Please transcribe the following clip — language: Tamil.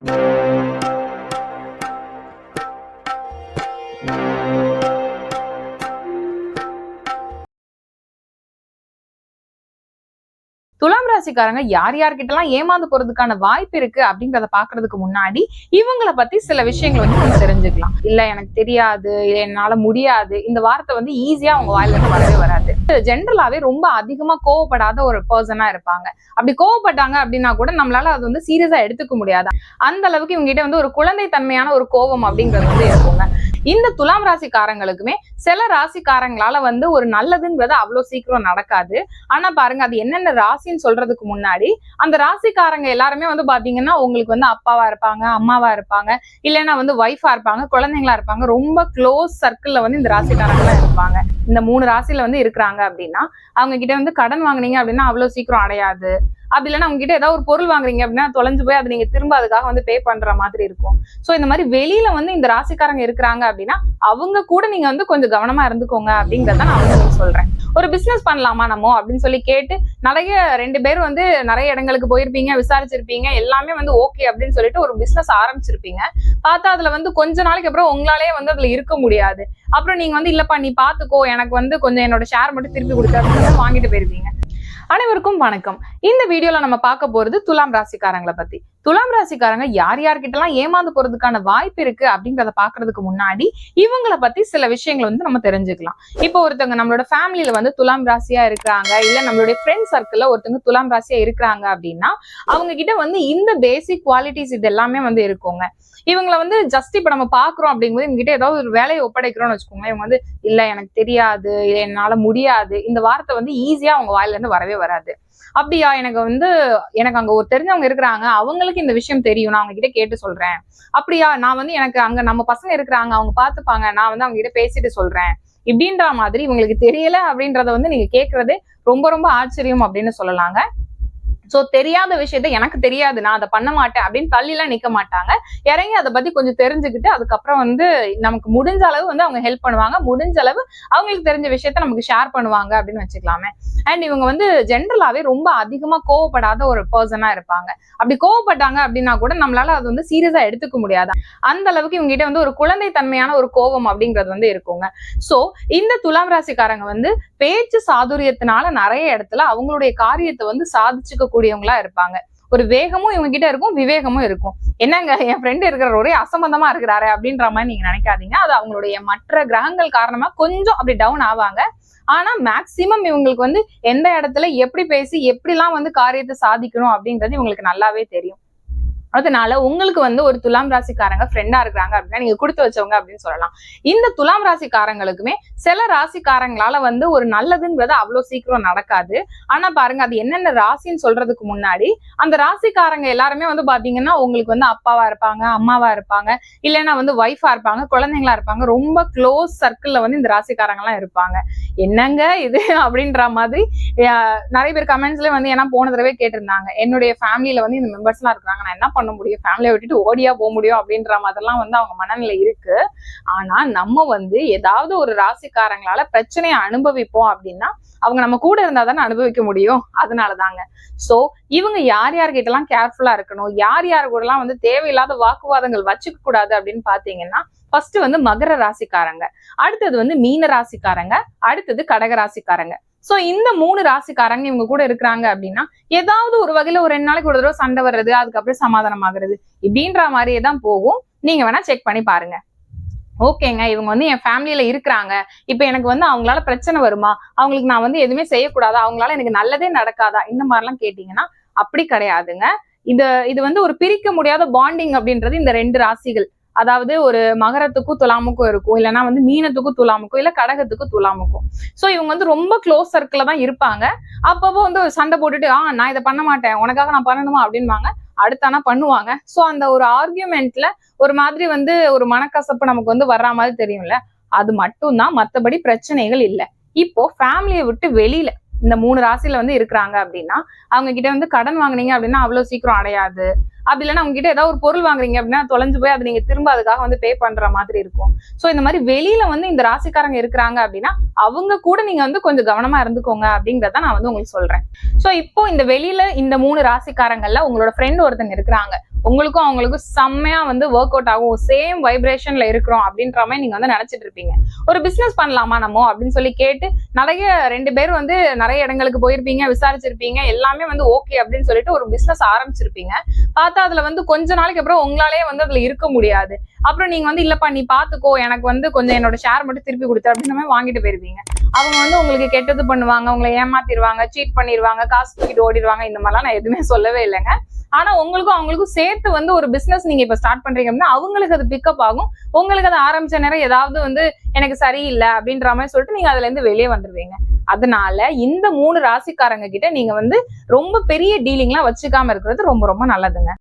you துலாம் ராசிக்காரங்க யார் யார்கிட்டலாம் ஏமாந்து போறதுக்கான வாய்ப்பு இருக்கு அப்படிங்கறத பாக்குறதுக்கு முன்னாடி இவங்கள பத்தி சில விஷயங்கள் வந்து நம்ம தெரிஞ்சுக்கலாம். இல்ல எனக்கு தெரியாது இல்ல என்னால முடியாது. இந்த வார்த்தை வந்து ஈஸியா அவங்க வாயில இருந்து வரவே வராது. ஜென்ரலாவே ரொம்ப அதிகமா கோவப்படாத ஒரு பர்சனா இருப்பாங்க. அப்படி கோவப்பட்டாங்க அப்படின்னா கூட நம்மளால அது வந்து சீரியஸா எடுத்துக்க முடியாது. அந்த அளவுக்கு இவங்க கிட்ட வந்து ஒரு குழந்தை தன்மையான ஒரு கோபம் அப்படிங்கிறது வந்து இருக்குங்க. இந்த துலாம் ராசிக்காரங்களுக்குமே சில ராசிக்காரங்களால வந்து ஒரு நல்லதுன்றது அவ்வளவு சீக்கிரம் நடக்காது. ஆனா பாருங்க அது என்னென்ன ராசின்னு சொல்றதுக்கு முன்னாடி அந்த ராசிக்காரங்க எல்லாருமே வந்து பாத்தீங்கன்னா உங்களுக்கு வந்து அப்பாவா இருப்பாங்க அம்மாவா இருப்பாங்க இல்லைன்னா வந்து ஒய்ஃபா இருப்பாங்க குழந்தைங்களா இருப்பாங்க ரொம்ப க்ளோஸ் சர்க்கிள்ல வந்து இந்த ராசிக்காரங்க இருப்பாங்க. இந்த மூணு ராசியில வந்து இருக்கிறாங்க அப்படின்னா அவங்க கிட்ட வந்து கடன் வாங்குனீங்க அப்படின்னா அவ்வளவு சீக்கிரம் அடையாது. அப்படி இல்லைன்னா உங்ககிட்ட ஏதாவது ஒரு பொருள் வாங்குறீங்க அப்படின்னா தொலைஞ்சு போய் அதை நீங்க திரும்ப அதுக்காக வந்து பே பண்ற மாதிரி இருக்கும். சோ இந்த மாதிரி வெளியில வந்து இந்த ராசிக்காரங்க இருக்கிறாங்க அப்படின்னா அவங்க கூட நீங்க வந்து கொஞ்சம் கவனமா இருந்துக்கோங்க அப்படிங்கறத நான் வந்து சொல்றேன். ஒரு பிசினஸ் பண்ணலாமா நம்ம அப்படின்னு சொல்லி கேட்டு நிறைய ரெண்டு பேர் வந்து நிறைய இடங்களுக்கு போயிருப்பீங்க விசாரிச்சிருப்பீங்க எல்லாமே வந்து ஓகே அப்படின்னு சொல்லிட்டு ஒரு பிசினஸ் ஆரம்பிச்சிருப்பீங்க. பார்த்தா அதுல வந்து கொஞ்ச நாளைக்கு அப்புறம் உங்களாலே வந்து அதுல இருக்க முடியாது. அப்புறம் நீங்க வந்து இல்லப்பா நீ பாத்துக்கோ எனக்கு வந்து கொஞ்சம் என்னோட ஷேர் மட்டும் திருப்பி கொடுத்து அப்படின்னு வாங்கிட்டு போயிருப்பீங்க. அனைவருக்கும் வணக்கம். இந்த வீடியோல நம்ம பார்க்க போறது துலாம் ராசிக்காரங்களை பத்தி. துலாம் ராசிக்காரங்க யார் யார்கிட்டலாம் ஏமாந்து போறதுக்கான வாய்ப்பு இருக்கு அப்படிங்கறத பாக்குறதுக்கு முன்னாடி இவங்கள பத்தி சில விஷயங்களை வந்து நம்ம தெரிஞ்சுக்கலாம். இப்போ ஒருத்தவங்க நம்மளோட ஃபேமிலியில வந்து துலாம் ராசியா இருக்கிறாங்க இல்ல நம்மளுடைய ஃப்ரெண்ட் சர்க்கிள்ல ஒருத்தவங்க துலாம் ராசியா இருக்கிறாங்க அப்படின்னா அவங்க கிட்ட வந்து இந்த பேசிக் குவாலிட்டிஸ் இது எல்லாமே வந்து இருக்குங்க. இவங்களை வந்து ஜஸ்ட் இப்ப நம்ம பாக்குறோம் அப்படிங்கும்போது இவங்க கிட்ட ஏதாவது ஒரு வேலையை ஒப்படைக்கிறோம்னு வச்சுக்கோங்களேன். இவங்க வந்து இல்ல எனக்கு தெரியாது இல்ல என்னால முடியாது. இந்த வார்த்தை வந்து ஈஸியா அவங்க வாயில இருந்து வரவே வராது. அப்படியா எனக்கு வந்து எனக்கு அங்க ஒரு தெரிஞ்சவங்க இருக்கிறாங்க அவங்களுக்கு இந்த விஷயம் தெரியும் நான் அவங்க கிட்ட கேட்டு சொல்றேன். அப்படியா நான் வந்து எனக்கு அங்க நம்ம பசங்க இருக்கிறாங்க அவங்க பாத்துப்பாங்க நான் வந்து அவங்க கிட்ட பேசிட்டு சொல்றேன். இப்படின்ற மாதிரி இவங்களுக்கு தெரியல அப்படின்றத வந்து நீங்க கேட்கறது ரொம்ப ரொம்ப ஆச்சரியம் அப்படின்னு சொல்லலாங்க. சோ தெரியாத விஷயத்த எனக்கு தெரியாது நான் அதை பண்ண மாட்டேன் அப்படின்னு தள்ளிலாம் நிக்க மாட்டாங்க. இறங்கி அதை பத்தி கொஞ்சம் தெரிஞ்சுக்கிட்டு அதுக்கப்புறம் வந்து நமக்கு முடிஞ்ச அளவு வந்து அவங்க ஹெல்ப் பண்ணுவாங்க. முடிஞ்ச அளவு அவங்களுக்கு தெரிஞ்ச விஷயத்த நமக்கு ஷேர் பண்ணுவாங்க அப்படின்னு வச்சுக்கலாமே. அண்ட் இவங்க வந்து ஜென்ரலாவே ரொம்ப அதிகமா கோவப்படாத ஒரு பர்சனா இருப்பாங்க. அப்படி கோவப்பட்டாங்க அப்படின்னா கூட நம்மளால அது வந்து சீரியஸா எடுத்துக்க முடியாது. அந்த அளவுக்கு இவங்க கிட்ட வந்து ஒரு குழந்தை தன்மையான ஒரு கோபம் அப்படிங்கிறது வந்து இருக்குங்க. சோ இந்த துலாம் ராசிக்காரங்க வந்து பேச்சு சாதுரியத்தினால நிறைய இடத்துல அவங்களுடைய காரியத்தை வந்து சாதிச்சுக்க கூடியவங்களா இருப்பாங்க. ஒரு வேகமும் இவங்க கிட்ட இருக்கும் விவேகமும் இருக்கும். என்னங்க என் ஃப்ரெண்டு இருக்கிற ஒரே அசம்பந்தமா இருக்கிறாரு அப்படின்ற மாதிரி நீங்க நினைக்காதீங்க. அது அவங்களுடைய மற்ற கிரகங்கள் காரணமா கொஞ்சம் அப்படி டவுன் ஆவாங்க. ஆனா மேக்சிமம் இவங்களுக்கு வந்து எந்த இடத்துல எப்படி பேசி எப்படிலாம் வந்து காரியத்தை சாதிக்கணும் அப்படின்றது இவங்களுக்கு நல்லாவே தெரியும். அதனால உங்களுக்கு வந்து ஒரு துலாம் ராசிக்காரங்க ஃப்ரெண்டா இருக்கிறாங்க அப்படின்னா நீங்க கொடுத்து வச்சவங்க அப்படின்னு சொல்லலாம். இந்த துலாம் ராசிக்காரங்களுக்குமே சில ராசிக்காரங்களால வந்து ஒரு நல்லதுங்கிறது அவ்வளவு சீக்கிரம் நடக்காது. ஆனா பாருங்க அது என்னென்ன ராசின்னு சொல்றதுக்கு முன்னாடி அந்த ராசிக்காரங்க எல்லாருமே வந்து பாத்தீங்கன்னா உங்களுக்கு வந்து அப்பாவா இருப்பாங்க அம்மாவா இருப்பாங்க இல்லைன்னா வந்து ஒய்ஃபா இருப்பாங்க குழந்தைங்களா இருப்பாங்க. ரொம்ப க்ளோஸ் சர்க்கிள்ல வந்து இந்த ராசிக்காரங்க எல்லாம் இருப்பாங்க. என்னங்க இது அப்படின்ற மாதிரி நிறைய பேர் கமெண்ட்ஸ்ல வந்து ஏன்னா போன தடவை கேட்டிருந்தாங்க. என்னுடைய ஃபேமிலியில வந்து இந்த மெம்பர்ஸ் எல்லாம் இருக்காங்க நான் என்ன பண்ண முடியும்? ஃபேமிலியை விட்டுட்டு ஓடியா போக முடியும்? அப்படின்ற மாதிரிலாம் வந்து அவங்க மனநிலை இருக்கு. ஆனா நம்ம வந்து ஏதாவது ஒரு ராசிக்காரங்களால பிரச்சனையை அனுபவிப்போம் அப்படின்னா அவங்க நம்ம கூட இருந்தா தானே அனுபவிக்க முடியும்? அதனால தாங்க சோ இவங்க யார் யார்கிட்ட எல்லாம் கேர்ஃபுல்லா இருக்கணும்? யார் யார் கூட எல்லாம் வந்து தேவையில்லாத வாக்குவாதங்கள் வச்சுக்க கூடாது அப்படின்னு பாத்தீங்கன்னா ஃபர்ஸ்ட் வந்து மகர ராசிக்காரங்க. அடுத்தது வந்து மீன ராசிக்காரங்க. அடுத்தது கடக ராசிக்காரங்க. சோ இந்த மூணு ராசிக்காரங்க இவங்க கூட இருக்கிறாங்க அப்படின்னா ஏதாவது ஒரு வகையில ஒரு ரெண்டு நாளைக்கு ஒரு தடவை சண்டை வர்றது அதுக்கப்புறம் சமாதானம் ஆகுறது இப்படின்ற மாதிரியே தான் போகும். நீங்க வேணா செக் பண்ணி பாருங்க. ஓகேங்க இவங்க வந்து என் ஃபேமிலியில இருக்கிறாங்க. இப்ப எனக்கு வந்து அவங்களால பிரச்சனை வருமா? அவங்களுக்கு நான் வந்து எதுவுமே செய்யக்கூடாதா? அவங்களால எனக்கு நல்லதே நடக்காதா? இந்த மாதிரிலாம் கேட்டீங்கன்னா அப்படி கிடையாதுங்க. இது இது வந்து ஒரு பிரிக்க முடியாத பாண்டிங் அப்படின்றது இந்த ரெண்டு ராசிகள். அதாவது ஒரு மகரத்துக்கும் துலாமுக்கும் இருக்கும். இல்லைன்னா வந்து மீனத்துக்கும் துலாமுக்கும் இல்ல கடகத்துக்கும் துலாமுக்கும். ஸோ இவங்க வந்து ரொம்ப க்ளோஸ் சர்க்கிள்ல தான் இருப்பாங்க. அப்பப்போ வந்து ஒரு சண்டை போட்டுட்டு ஆ நான் இதை பண்ண மாட்டேன். உனக்காக நான் பண்ணணுமா? அப்படின்வாங்க அடுத்தானா பண்ணுவாங்க. ஸோ அந்த ஒரு ஆர்கியூமெண்ட்ல ஒரு மாதிரி வந்து ஒரு மனக்கசப்பு நமக்கு வந்து வர்ற மாதிரி தெரியும்ல. அது மட்டும்தான். மற்றபடி பிரச்சனைகள் இல்லை. இப்போ ஃபேமிலியை விட்டு வெளியில இந்த மூணு ராசியில வந்து இருக்கிறாங்க அப்படின்னா அவங்க கிட்ட வந்து கடன் வாங்குனீங்க அப்படின்னா அவ்வளவு சீக்கிரம் அடையாது. அப்படி இல்லைன்னா அவங்க கிட்ட ஏதாவது ஒரு பொருள் வாங்குறீங்க அப்படின்னா தொலைஞ்சு போய் அதை நீங்க திரும்ப அதுக்காக வந்து பே பண்ற மாதிரி இருக்கும். சோ இந்த மாதிரி வெளியில வந்து இந்த ராசிக்காரங்க இருக்கிறாங்க அப்படின்னா அவங்க கூட நீங்க வந்து கொஞ்சம் கவனமா இருந்துக்கோங்க அப்படிங்கறத நான் வந்து உங்களுக்கு சொல்றேன். சோ இப்போ இந்த வெளியில இந்த மூணு ராசிக்காரங்கள்ல உங்களோட ஃப்ரெண்ட் ஒருத்தங்க இருக்கிறாங்க. உங்களுக்கும் அவங்களுக்கும் செம்மையா வந்து ஒர்க் அவுட் ஆகும். சேம் வைப்ரேஷன்ல இருக்கிறோம் அப்படின்ற மாதிரி நீங்க வந்து நினைச்சிட்டு இருப்பீங்க. ஒரு பிசினஸ் பண்ணலாமா நம்ம அப்படின்னு சொல்லி கேட்டு நிறைய ரெண்டு பேர் வந்து நிறைய இடங்களுக்கு போயிருப்பீங்க விசாரிச்சிருப்பீங்க. எல்லாமே வந்து ஓகே அப்படின்னு சொல்லிட்டு ஒரு பிசினஸ் ஆரம்பிச்சிருப்பீங்க. பார்த்தா அதுல வந்து கொஞ்ச நாளைக்கு அப்புறம் உங்களாலே வந்து அதுல இருக்க முடியாது. அப்புறம் நீங்க வந்து இல்லப்பா நீ பாத்துக்கோ. எனக்கு வந்து கொஞ்சம் என்னோட ஷேர் மட்டும் திருப்பி கொடுத்து அப்படின்னு மாதிரி வாங்கிட்டு போயிருவீங்க அவங்க வந்து உங்களுக்கு கெட்டது பண்ணுவாங்க உங்களை ஏமாத்திடுவாங்க சீட் பண்ணிடுவாங்க காசு தூக்கிட்டு ஓடிடுவாங்க. இந்த மாதிரிலாம் நான் எதுவுமே சொல்லவே இல்லைங்க. ஆனா உங்களுக்கும் அவங்களுக்கும் சேர்த்து வந்து ஒரு பிசினஸ் நீங்க இப்ப ஸ்டார்ட் பண்றீங்க அப்படின்னா அவங்களுக்கு அது பிக்கப் ஆகும். உங்களுக்கு அது ஆரம்பிச்ச நேரம் ஏதாவது வந்து எனக்கு சரியில்லை அப்படின்ற மாதிரி சொல்லிட்டு நீங்க அதுல இருந்து வெளியே வந்துருவீங்க. அதனால இந்த மூணு ராசிக்காரங்க கிட்ட நீங்க வந்து ரொம்ப பெரிய டீலிங்லாம் வச்சுக்காம இருக்கிறது ரொம்ப ரொம்ப நல்லதுங்க.